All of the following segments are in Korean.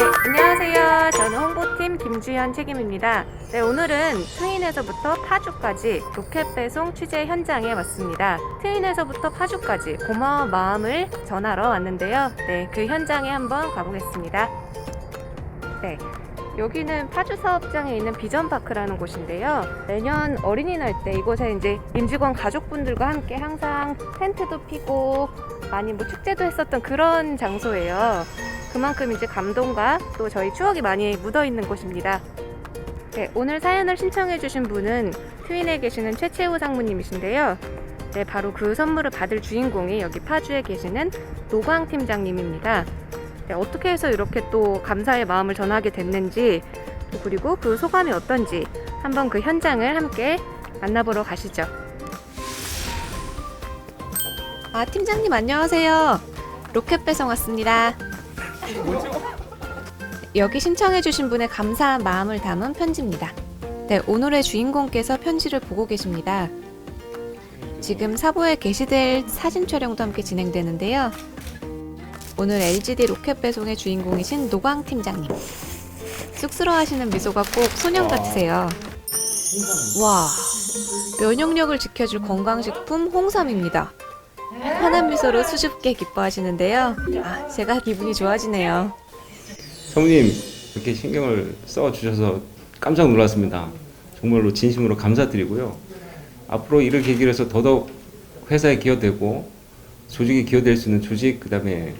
네, 안녕하세요. 저는 홍보팀 김주현 책임입니다. 네, 오늘은 트윈에서부터 파주까지 로켓 배송 취재 현장에 왔습니다. 트윈에서부터 파주까지 고마운 마음을 전하러 왔는데요. 네, 그 현장에 한번 가보겠습니다. 네. 여기는 파주 사업장에 있는 비전파크라는 곳인데요. 매년 어린이날 때 이곳에 이제 임직원 가족분들과 함께 항상 텐트도 피고 많이 뭐 축제도 했었던 그런 장소예요. 그만큼 이제 감동과 또 저희 추억이 많이 묻어 있는 곳입니다. 네, 오늘 사연을 신청해주신 분은 트윈에 계시는 최채우 상무님이신데요. 네, 바로 그 선물을 받을 주인공이 여기 파주에 계시는 노광 팀장님입니다. 네, 어떻게 해서 이렇게 또 감사의 마음을 전하게 됐는지, 또 그리고 그 소감이 어떤지 한번 그 현장을 함께 만나보러 가시죠. 아, 팀장님 안녕하세요. 로켓 배송 왔습니다. 여기 신청해주신 분의 감사한 마음을 담은 편지입니다. 네, 오늘의 주인공께서 편지를 보고 계십니다. 지금 사보에 게시될 사진 촬영도 함께 진행되는데요. 오늘 LGD 로켓 배송의 주인공이신 노광 팀장님. 쑥스러워하시는 미소가 꼭 소년 같으세요. 와, 면역력을 지켜줄 건강식품 홍삼입니다. 환한 미소로 수줍게 기뻐하시는데요. 아, 제가 기분이 좋아지네요. 성우님 이렇게 신경을 써 주셔서 깜짝 놀랐습니다. 정말로 진심으로 감사드리고요. 앞으로 이를 계기로 해서 더더욱 회사에 기여되고 조직에 기여될 수 있는 조직 그다음에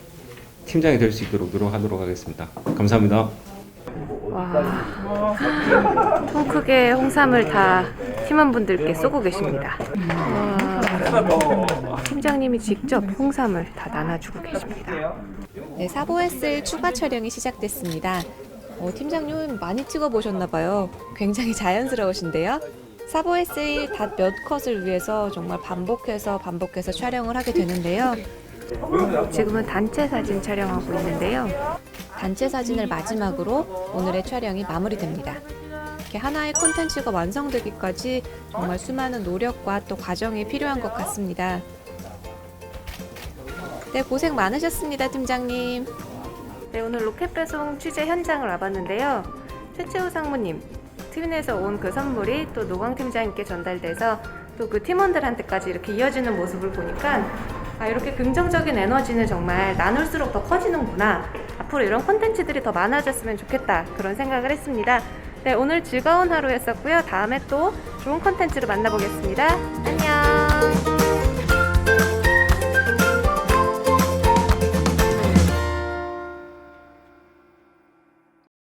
팀장이 될 수 있도록 노력하도록 하겠습니다. 감사합니다. 와, 통 크게 홍삼을 다 팀원분들께 쏘고 계십니다. 와, 팀장님이 직접 홍삼을 다 나눠주고 계십니다. 네, 사보에 쓸 추가 촬영이 시작됐습니다. 어, 팀장님 많이 찍어보셨나봐요. 굉장히 자연스러우신데요. 사보에 쓰일 닷몇 컷을 위해서 정말 반복해서 반복해서 촬영을 하게 되는데요. 지금은 단체 사진 촬영하고 있는데요. 단체 사진을 마지막으로 오늘의 촬영이 마무리됩니다. 이렇게 하나의 콘텐츠가 완성되기까지 정말 수많은 노력과 또 과정이 필요한 것 같습니다. 네, 고생 많으셨습니다, 팀장님. 네, 오늘 로켓 배송 취재 현장을 와봤는데요. 최채우 상무님, 트윈에서 온 그 선물이 또 노광 팀장님께 전달돼서 또 그 팀원들한테까지 이렇게 이어지는 모습을 보니까 아, 이렇게 긍정적인 에너지는 정말 나눌수록 더 커지는구나. 앞으로 이런 콘텐츠들이 더 많아졌으면 좋겠다. 그런 생각을 했습니다. 네, 오늘 즐거운 하루였었고요. 다음에 또 좋은 콘텐츠로 만나보겠습니다. 안녕!